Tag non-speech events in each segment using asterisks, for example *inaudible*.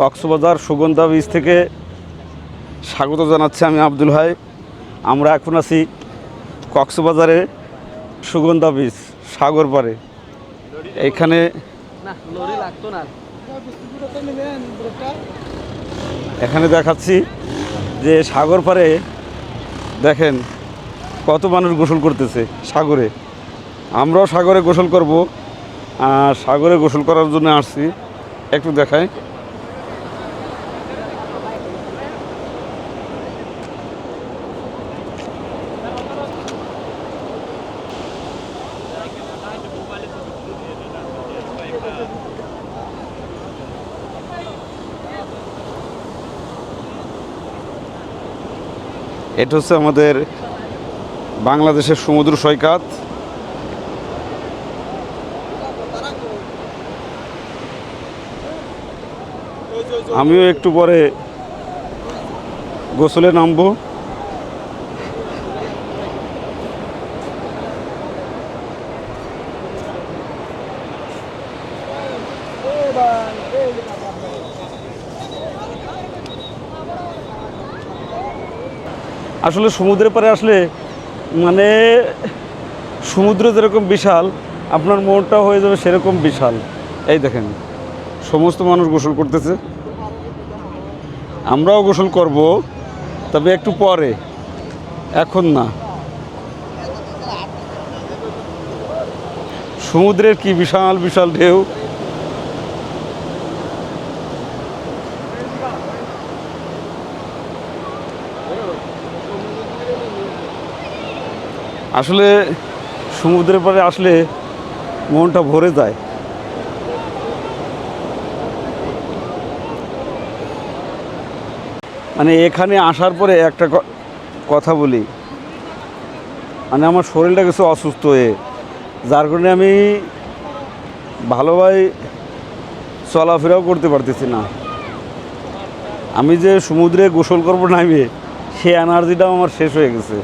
কক্সবাজার সুগন্ধা বীজ থেকে স্বাগত জানাচ্ছি আমি আব্দুল ভাই। আমরা এখন আছি কক্সবাজারে সুগন্ধা বীজ সাগর পাড়ে। এখানে এখানে দেখাচ্ছি যে সাগর পাড়ে দেখেন কত মানুষ গোসল করতেছে সাগরে। আমরাও সাগরে গোসল করব, আর সাগরে গোসল করার জন্য আসছি। একটু দেখায় এটা হচ্ছে আমাদের বাংলাদেশের সমুদ্র সৈকত। আমিও একটু পরে গোসলে নামবো। আসলে সমুদ্রের পারে আসলে মানে সমুদ্র যেরকম বিশাল, আপনার মনটা হয়ে যাবে সেরকম বিশাল। এই দেখেন, সমস্ত মানুষ গোসল করতেছে। আমরাও গোসল করব, তবে একটু পরে, এখন না। সমুদ্রের কি বিশাল বিশাল ঢেউ। আসলে সমুদ্রের পাড়ে আসলে মনটা ভরে যায়। মানে এখানে আসার পরে একটা কথা বলি। মানে আমার শরীরটা কিছু অসুস্থ হয়ে, যার কারণে আমি ভালোভাবে চলাফেরাও করতে পারতেছি না। আমি যে সমুদ্রে গোসল করব নামে সে এনার্জিটাও আমার শেষ হয়ে গেছে।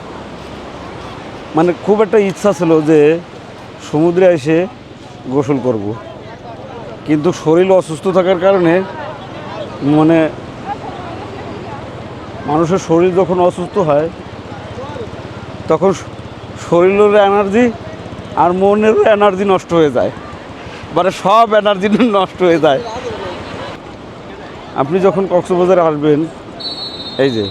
মানে খুব একটা ইচ্ছা ছিল যে সমুদ্রে এসে গোসল করব। কিন্তু শরীর অসুস্থ থাকার কারণে মানে মানুষের শরীর যখন অসুস্থ হয়, তখন শরীরের এনার্জি আর মনের এনার্জি নষ্ট হয়ে যায়। মানে সব এনার্জি নষ্ট হয়ে যায়। আপনি যখন কক্সবাজারে আসবেন, এই যে,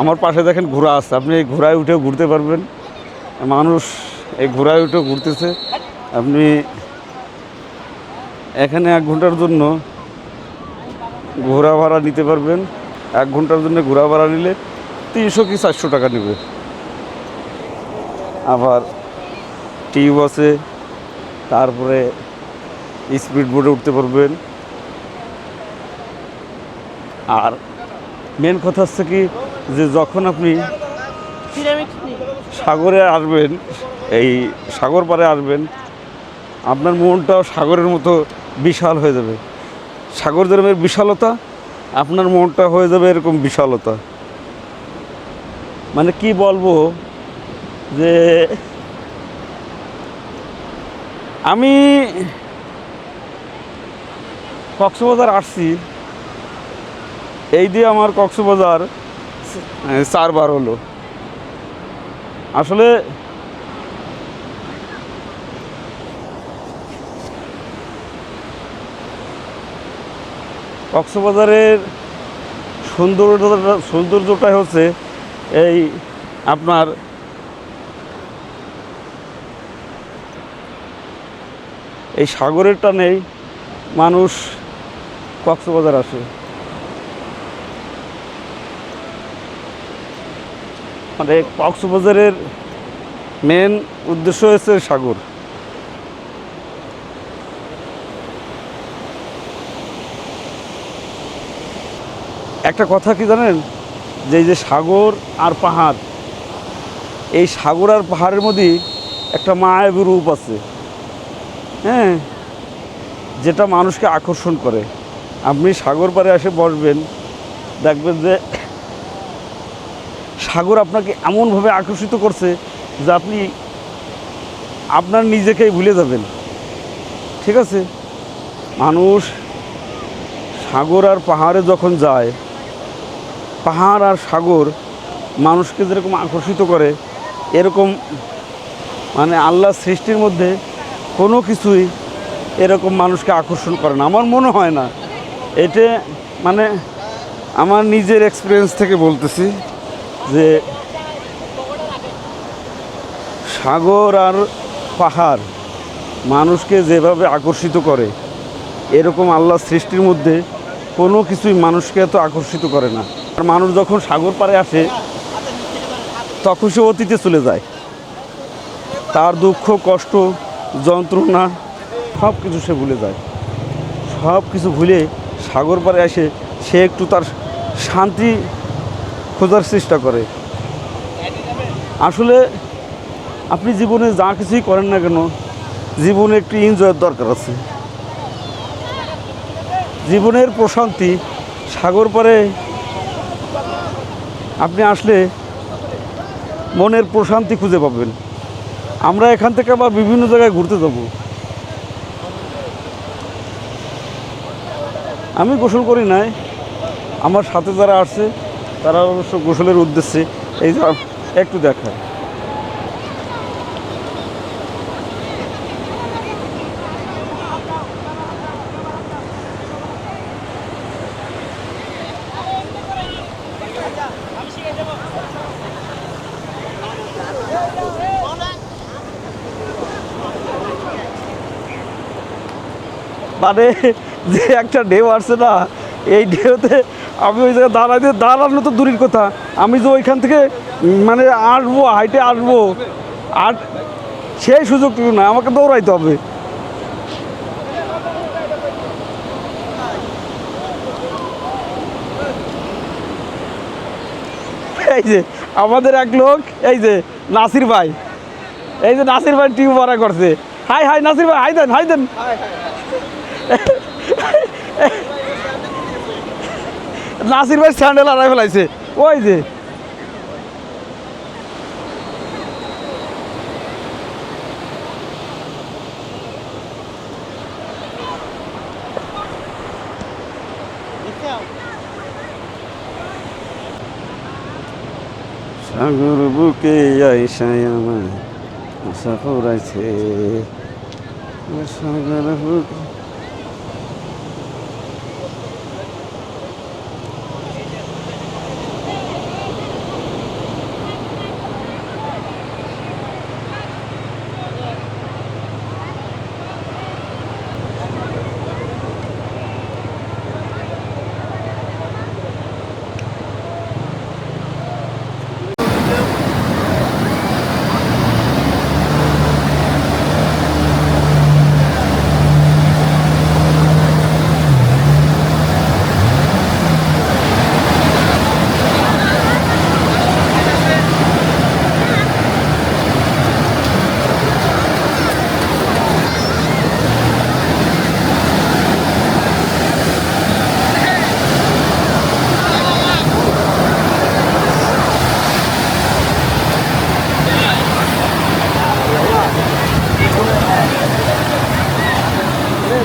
আমার পাশে দেখেন ঘোড়া আছে, আপনি এই ঘোড়ায় উঠেও ঘুরতে পারবেন। মানুষ এই ঘোরায় উঠে ঘুরতেছে। আপনি এখানে এক ঘণ্টার জন্য ঘোরা ভাড়া নিতে পারবেন। এক ঘণ্টার জন্য ঘোরা ভাড়া নিলে তিনশো কি চারশো টাকা নেবে। আবার টিউব আছে, তারপরে স্পিড বোটে উঠতে পারবেন। আর মেন কথা হচ্ছে কি, যে যখন আপনি সাগরে আসবেন, এই সাগর পাড়ে আসবেন, আপনার মনটাও সাগরের মতো বিশাল হয়ে যাবে। সাগর যেরকমের বিশালতা, আপনার মনটা হয়ে যাবে এরকম বিশালতা। মানে কি বলব যে, আমি কক্সবাজার আসছি, এই দিয়ে আমার কক্সবাজার চারবার হলো। আসলে কক্সবাজারের সৌন্দর্যটা সৌন্দর্যটাই হচ্ছে এই আপনার এই সাগরের টানেই মানুষ কক্সবাজার আসে। মানে কক্সবাজারের মেন উদ্দেশ্য হচ্ছে সাগর। একটা কথা কি জানেন? যে যে সাগর আর পাহাড়, এই সাগর আর পাহাড়ের মধ্যে একটা মায়াবী রূপ আছে। হ্যাঁ? যেটা মানুষকে আকর্ষণ করে। আপনি সাগর পাড়ে এসে বসবেন, দেখবেন যে সাগর আপনাকে এমনভাবে আকর্ষিত করছে যে আপনি আপনার নিজেকেই ভুলে যাবেন। ঠিক আছে? মানুষ সাগর আর পাহাড়ে যখন যায়, পাহাড় আর সাগর মানুষকে যেরকম আকর্ষিত করে, এরকম মানে আল্লাহ সৃষ্টির মধ্যে কোনো কিছুই এরকম মানুষকে আকর্ষণ করে না। আমার মনে হয় না। এটা মানে আমার নিজের এক্সপিরিয়েন্স থেকে বলতেছি। যে সাগর আর পাহাড় মানুষকে যেভাবে আকর্ষিত করে, এরকম আল্লাহ সৃষ্টির মধ্যে কোনো কিছুই মানুষকে এত আকর্ষিত করে না। আর মানুষ যখন সাগর পাড়ে আসে, তখন সে অতীতে চলে যায়। তার দুঃখ, কষ্ট, যন্ত্রণা সব কিছু সে ভুলে যায়। সব কিছু ভুলে সাগর পাড়ে আসে সে একটু তার শান্তি খোঁজার চেষ্টা করে। আসলে আপনি জীবনে যা কিছুই করেন না কেন, জীবনে একটু এনজয়ের দরকার আছে। জীবনের প্রশান্তি সাগর পারে আপনি আসলে মনের প্রশান্তি খুঁজে পাবেন। আমরা এখান থেকে আবার বিভিন্ন জায়গায় ঘুরতে যাব। আমি গোসল করি নাই, আমার সাথে যারা আসছে তারা অবশ্য গোসলের উদ্দেশ্যে এই যে একটু দেখা মানে যে একটা ঢেউ আসছে না এই ঢেউতে আমি ওই জায়গায় দাঁড়াইতে দাঁড়ানো তো দূরের কথা। আমি যে ওইখান থেকে মানে আসব হাইটে আসব আর সেই সুযোগটুকু না আমাকে দৌড়াইতে হবে। এই যে আমাদের এক লোক এই যে নাসির ভাই। এই যে নাসির ভাই টিউ ভরা করছে। হাই হাই নাসির ভাই হাই দেন হাই দেন। *laughs* নাসির ভাই স্যান্ডেল আড়াই ফেলাইছে। ওই যে। সাগর বুকে আইসাই আমার আশা পড়াইছে। সাগর বুকে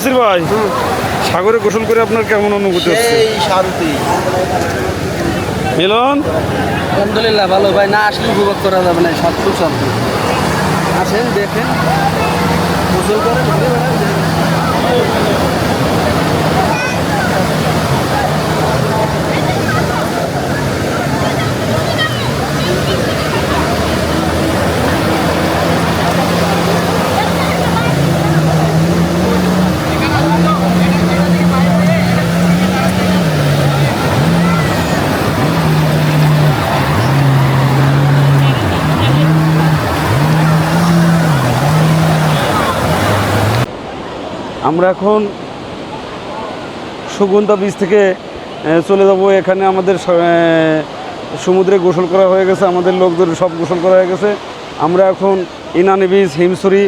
নাসির ভাই সাগরে গোসল করে আপনার কেমন অনুভূতি হচ্ছে? এই শান্তি। মিলন? আলহামদুলিল্লাহ ভালো ভাই না আসলে উপভোগ করা যাবে না সব খুব শান্তি। আসেন দেখেন। গোসল করেন আমরা এখন সুগন্ধা বীজ থেকে চলে যাব। এখানে আমাদের সমুদ্রে গোসল করা হয়ে গেছে। আমাদের লোকদের সব গোসল করা হয়ে গেছে। আমরা এখন ইনানি বীজ হিমসুরি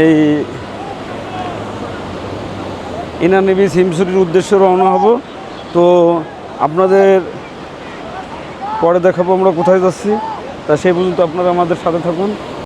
এই ইনানি বীজ হিমসুরির উদ্দেশ্যে রওনা হব। তো আপনাদের পরে দেখাবো আমরা কোথায় যাচ্ছি। তা সেই পর্যন্ত আপনারা আমাদের সাথে থাকুন।